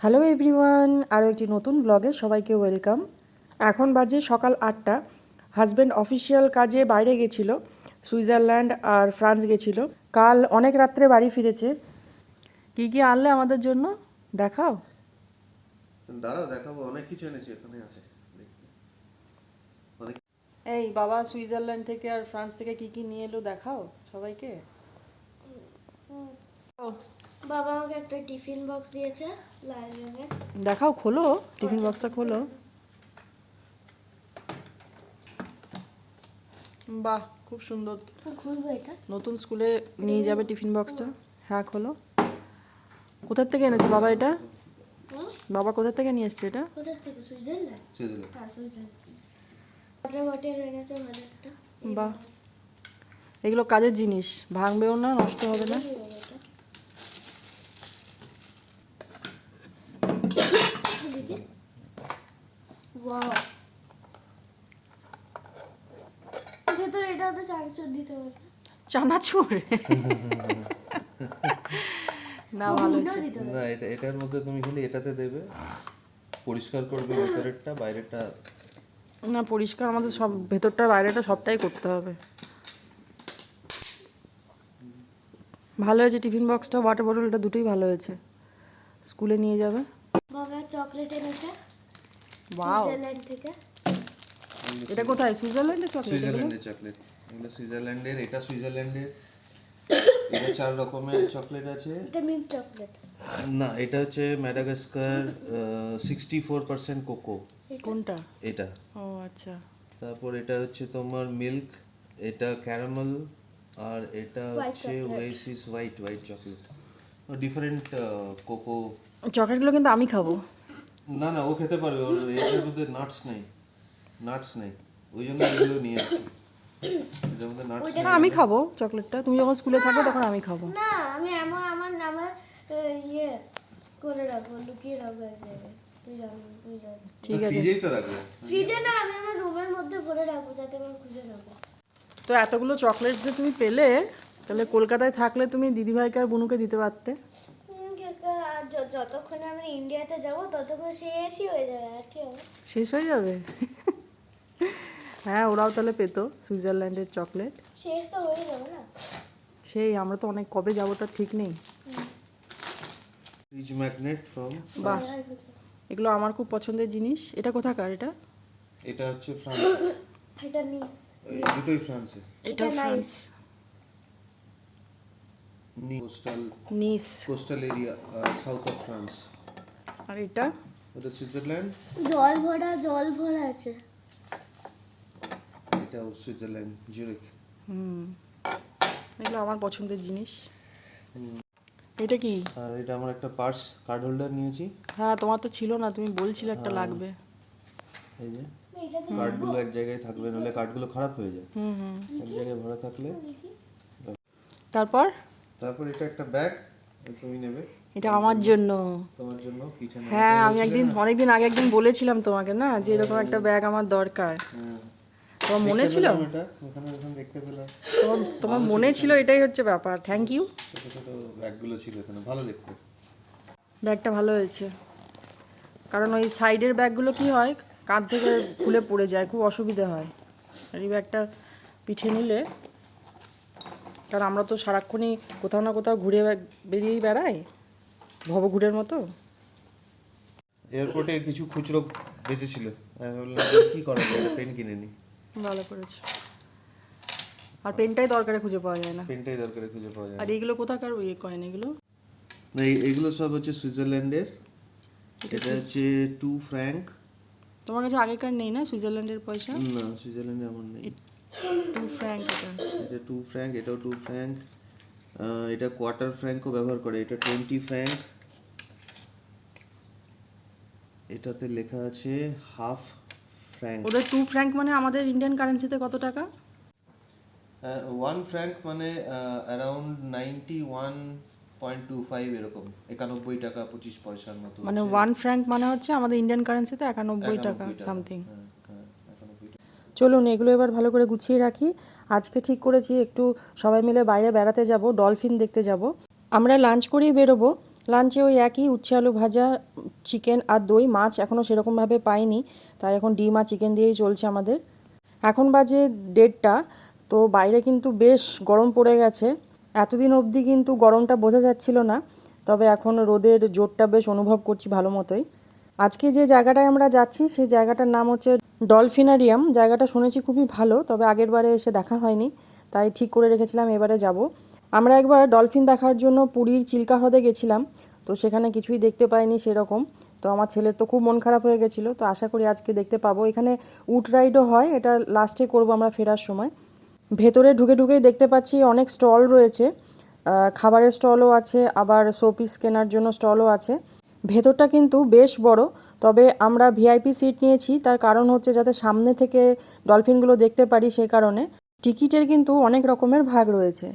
Hello everyone আরও একটি নতুন ব্লগে সবাইকে ওয়েলকাম। এখন বাজে সকাল আটটা। হাজব্যান্ড অফিসিয়াল কাজে বাইরে গেছিল সুইজারল্যান্ড আর ফ্রান্স গেছিল। কাল অনেক রাত্রে বাড়ি ফিরেছে। কী কী আনলে আমাদের জন্য? দেখাও। দাঁড়াও দেখাবো। অনেক কিছু এনেছি এখানে আছে। এই বাবা সুইজারল্যান্ড থেকে আর ফ্রান্স থেকে কী কী নিয়ে এলো দেখাও সবাইকে। বাবা আমাকে একটা টিফিন বক্স দিয়েছে লাল রঙের দেখাও খোলো। টিফিন বক্সটা খোলো। বাহ খুব সুন্দর। খুলবো এটা। নতুন স্কুলে নিয়ে যাবে টিফিন বক্সটা। হ্যাঁ খোলো। কোথার থেকে এনেছে বাবা এটা? বাবা কোথা থেকে নিয়ে এসছে এটা? কোথা থেকে? সুইজারল্যান্ড? সুইজারল্যান্ড। হ্যাঁ সুইজারল্যান্ড। ওয়াটার বটল এনেছে ভালো একটা। বাহ। এগুলো কাজের জিনিস। ভাঙবেও না নষ্ট হবে না কি বলো এটা? দেখি ওয়াও ভেতরে এটা তো চানাচুর দিতে পারবে চানাচুর। না ভালো না এটা এটার মধ্যে তুমি খালি এটাতে দেবে। পরিষ্কার করবে ভেতরেরটা বাইরেটা না পরিষ্কার আমাদের সব ভেতরটা বাইরেটা সবটাই করতে হবে। ভালো হয়েছে টিফিন বক্সটা ওয়াটার বোতলটা দুটোই ভালো হয়েছে। স্কুলে নিয়ে যাবে। বাবা চকলেট এনেছে। ওয়াও সুইজারল্যান্ড থেকে। এটা কোথায়? সুইজারল্যান্ডে চকলেট সুইজারল্যান্ডের চকলেট। এগুলো সুইজারল্যান্ডের এটা সুইজারল্যান্ডের। এটা চার রকমের চকলেট আছে। এটা মিল্ক চকলেট না এটা হচ্ছে Madagascar sixty four percent cocoa কোনটা? এটা। ও আচ্ছা। তারপর এটা হচ্ছে তোমার মিল্ক এটা ক্যারামেল আর এটা হচ্ছে Oasis white white chocolate different cocoa চকলেটগুলো কিন্তু আমি খাব। না না ও খেতে পারবে ওর এটার মধ্যে নাটস নেই। নাটস নেই। ওই জন্য এগুলো নিয়ে আসছি আমি খাব চকলেটটা। তুমি যখন স্কুলে থাকো তখন আমি খাব। না আমি এমন আমার আমার ইয়ে করে রাখব লুকিয়ে রাখব এক জায়গায় ঠিক আছে। ফ্রিজেই তো রাখবে। ফ্রিজে না আমি আমার রুমের মধ্যে ভরে রাখব যাতে আমার খুঁজে না তো এতগুলো চকলেট যে তুমি পেলে তাহলে কলকাতায় থাকলে তুমি দিদিভাইকে আর বুনুকে দিতে পারতে? যতক্ষণে আমি ইন্ডিয়াতে যাব ততক্ষণ শেষই হয়ে যাবে আর কি শেষ হয়ে যাবে? হ্যাঁ ওরাও তাহলে পেতো সুইজারল্যান্ডের চকলেট। শেষ তো হয়ে যাবে না? সেই আমরা তো অনেক কবে যাব তার ঠিক নেই। ফ্রিজ ম্যাগনেট ফ্রম বাহ এগুলো আমার খুব পছন্দের জিনিস। এটা কোথাকার এটা? এটা হচ্ছে ফ্রান্স। এটা নিস। এই দুটোই ফ্রান্সের। এটা France. Coastal Nice. Coastal area south of France আর এটা? ওটা সুইজারল্যান্ড? জল ভরা জল ভরা আছে। এটাও সুইজারল্যান্ড জুরিক হুম। এগুলো আমার পছন্দের জিনিস। এটা কি? আর এটা আমার একটা পার্স কার্ড হোল্ডার নিয়েছি। হ্যাঁ তোমার তো ছিল না তুমি বলছিলে একটা লাগবে। এই যে কার্ডগুলো এক জায়গায় থাকবে নাহলে কার্ডগুলো খারাপ হয়ে যায়। হুম হুম। এক জায়গায় ভরা থাকলে। তারপর? তারপর এটা একটা ব্যাগ তুমি নেবে। এটা আমার জন্য। তোমার জন্য হ্যাঁ আমি একদিন অনেকদিন আগে একদিন বলেছিলাম তোমাকে না যে এরকম একটা ব্যাগ আমার দরকার। হ্যাঁ। তোমার মনে ছিল? তোমার মনে ছিল এটাই হচ্ছে ব্যাপার থ্যাংক ইউ ব্যাগগুলো ছিল এখানে ভালো দেখতে। ব্যাগটা ভালো হয়েছে। কারণ ওই সাইডের ব্যাগগুলো কি হয় কাঁধ থেকে খুলে পড়ে যায় খুব অসুবিধা হয়। আর এই ব্যাগটা পিঠে নিলে কারণ আমরা তো সারাক্ষণই কোথাও না কোথাও ঘুরে বেরিয়েই বেড়াই ভবঘুরের মতো। এয়ারপোর্টে কিছু খুচরো বেঁচেছিল। কি করা যায়? পেন কিনে নি। ভালো করেছে। আর পেনটাই দরকারে খুঁজে পাওয়া যায় না। পেনটাই দরকারে খুঁজে পাওয়া যায় আর এইগুলো কোথাকার ইয়ে কয়েন এগুলো? না এই- এগুলো সব হচ্ছে সুইজারল্যান্ডের। এটা হচ্ছে টু ফ্র্যাঙ্ক তোমার কাছে আগেকার নেই না সুইজারল্যান্ডের পয়সা? না সুইজারল্যান্ডে আমার নেই। টু ফ্র্যাঙ্ক এটা। এটা টু ফ্র্যাঙ্ক এটাও টু ফ্র্যাঙ্ক এটা কোয়ার্টার ফ্র্যাঙ্কও ব্যবহার করে। এটা টোয়েন্টি ফ্র্যাঙ্ক এটাতে লেখা আছে হাফ ফ্র্যাঙ্ক ওদের টু ফ্র্যাঙ্ক মানে আমাদের ইন্ডিয়ান কারেন্সিতে কত টাকা? ওয়ান ফ্র্যাঙ্ক মানে around ninety one point two five এরকম। একানব্বই টাকা পঁচিশ পয়সার মতো মানে ওয়ান ফ্র্যাঙ্ক মানে হচ্ছে আমাদের ইন্ডিয়ান কারেন্সিতে একানব্বই টাকা সামথিং হ্যাঁ হ্যাঁ চলুন এগুলো এবার ভালো করে গুছিয়ে রাখি। আজকে ঠিক করেছি একটু সবাই মিলে বাইরে বেড়াতে যাব ডলফিন দেখতে যাব। আমরা লাঞ্চ করেই বেরোবো। লাঞ্চে ওই একই উচ্ছে আলু ভাজা চিকেন আর দই মাছ এখনও সেরকমভাবে পাইনি। তাই এখন ডিম আর চিকেন দিয়েই চলছে আমাদের। এখন বাজে দেড়টা, তো বাইরে কিন্তু বেশ গরম পড়ে গেছে। এতদিন অবধি কিন্তু গরমটা বোঝা যাচ্ছিল না, তবে এখন রোদের জোরটা বেশ অনুভব করছি ভালো মতোই। আজকে যে জায়গাটায় আমরা যাচ্ছি, সেই জায়গাটার নাম হচ্ছে ডলফিনারিয়াম। জায়গাটা শুনেছি খুবই ভালো, তবে আগের বারে এসে দেখা হয়নি, তাই ঠিক করে রেখেছিলাম এবারে যাব। আমরা একবার ডলফিন দেখার জন্য পুরীর চিল্কা হ্রদে গেছিলাম, তো সেখানে কিছুই দেখতে পাইনি সেরকম। তো আমার ছেলের তো খুব মন খারাপ হয়ে গেছিল, তো আশা করি আজকে দেখতে পাবো। এখানে উট রাইডও হয়, এটা লাস্টে করব আমরা ফেরার সময়। ভেতরে ঢুকে ঢুকেই দেখতে পাচ্ছি অনেক স্টল রয়েছে খাবারের স্টলও আছে, আবার শোপিস কেনার জন্য স্টলও আছে। ভেতরটা কিন্তু বেশ বড়, তবে আমরা ভিআইপি সিট নিয়েছি, তার কারণ হচ্ছে যাতে সামনে থেকে ডলফিনগুলো দেখতে পারি সেই কারণে। টিকিটের কিন্তু অনেক রকমের ভাগ রয়েছে।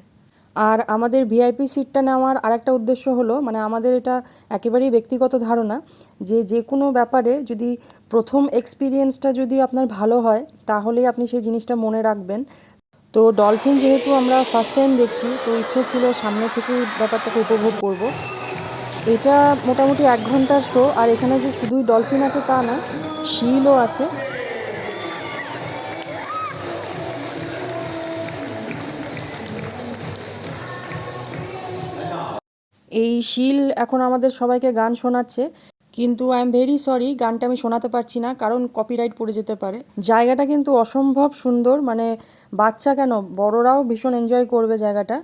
আর আমাদের ভিআইপি সিটটা নেওয়ার আরেকটা উদ্দেশ্য হলো মানে আমাদের এটা একেবারেই ব্যক্তিগত ধারণা যে যে কোনো ব্যাপারে যদি প্রথম এক্সপিরিয়েন্সটা যদি আপনার ভালো হয়, তাহলেই আপনি সেই জিনিসটা মনে রাখবেন। তো ডলফিন যেহেতু আমরা ফার্স্ট টাইম দেখছি, তো ইচ্ছে ছিল সামনে থেকেই ব্যাপারটাকে উপভোগ করব। এটা মোটামুটি এক ঘণ্টার শো আর এখানে যে শুধুই ডলফিন আছে তা না শিলও আছে। এই শিল এখন আমাদের সবাইকে গান শোনাচ্ছে, কিন্তু আই এম ভেরি সরি গানটা আমি শোনাতে পারছি না, কারণ কপিরাইট পড়ে যেতে পারে। জায়গাটা কিন্তু অসম্ভব সুন্দর মানে বাচ্চা কেন, বড়রাও ভীষণ এনজয় করবে জায়গাটা।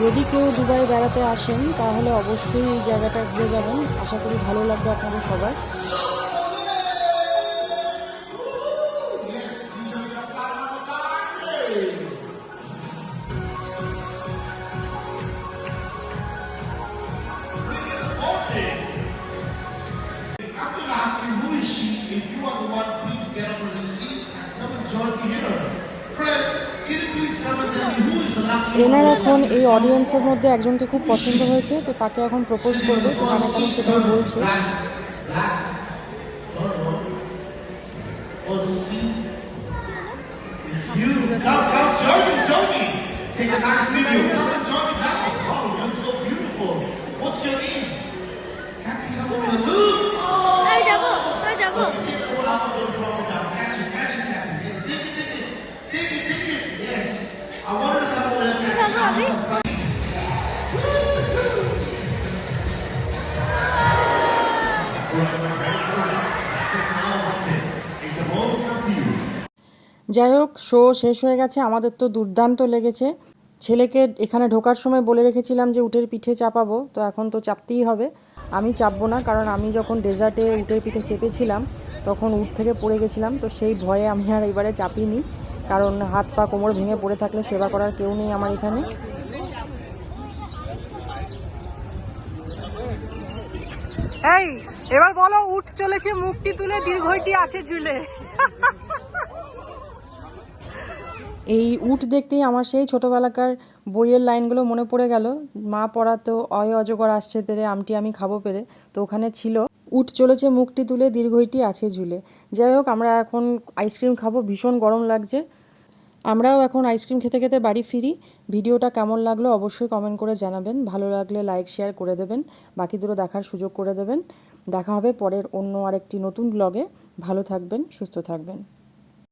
যদি কেউ দুবাই বেড়াতে আসেন, তাহলে অবশ্যই এই জায়গাটা ঘুরে যাবেন। আশা করি ভালো লাগবে আপনাদের সবার। এনার এখন এই অডিয়েন্সের মধ্যে একজনকে খুব পছন্দ হয়েছে তো তাকে এখন প্রপোজ করবে তো কানে কানে সেটাই বলছে যাই হোক, শো শেষ হয়ে গেছে। আমাদের তো দুর্দান্ত লেগেছে। ছেলেকে এখানে ঢোকার সময় বলে রেখেছিলাম যে উটের পিঠে চাপাবো, তো এখন তো চাপতেই হবে। আমি চাপবো না, কারণ আমি যখন ডেজার্টে উটের পিঠে চেপেছিলাম, তখন উট থেকে পড়ে গেছিলাম, তো সেই ভয়ে আমি আর এবারে চাপিনি। কারণ হাত পা কোমর ভেঙে পড়ে থাকলে সেবা করার কেউ নেই আমার এখানে। এই, এবার বলো, উঠ চলেছে, মুখটি তুলে, দীর্ঘটি আছে ঝুলে। এই উট দেখতেই আমার সেই ছোটোবেলাকার বইয়ের লাইনগুলো মনে পড়ে গেল। মা পড়াতো অয় অজগর আসছে তেরে, আমটি আমি খাব পেরে। তো ওখানে ছিল, উট চলেছে মুখটি তুলে, দীর্ঘইটি আছে ঝুলে। যাই হোক, আমরা এখন আইসক্রিম খাব, ভীষণ গরম লাগছে। আমরাও এখন আইসক্রিম খেতে খেতে বাড়ি ফিরি। ভিডিওটা কেমন লাগল অবশ্যই কমেন্ট করে জানাবেন। ভালো লাগলে লাইক শেয়ার করে দেবেন। বাকি দুটো দেখার সুযোগ করে দেবেন। দেখা হবে পরের অন্য আরেকটি নতুন ব্লগে ভালো থাকবেন, সুস্থ থাকবেন।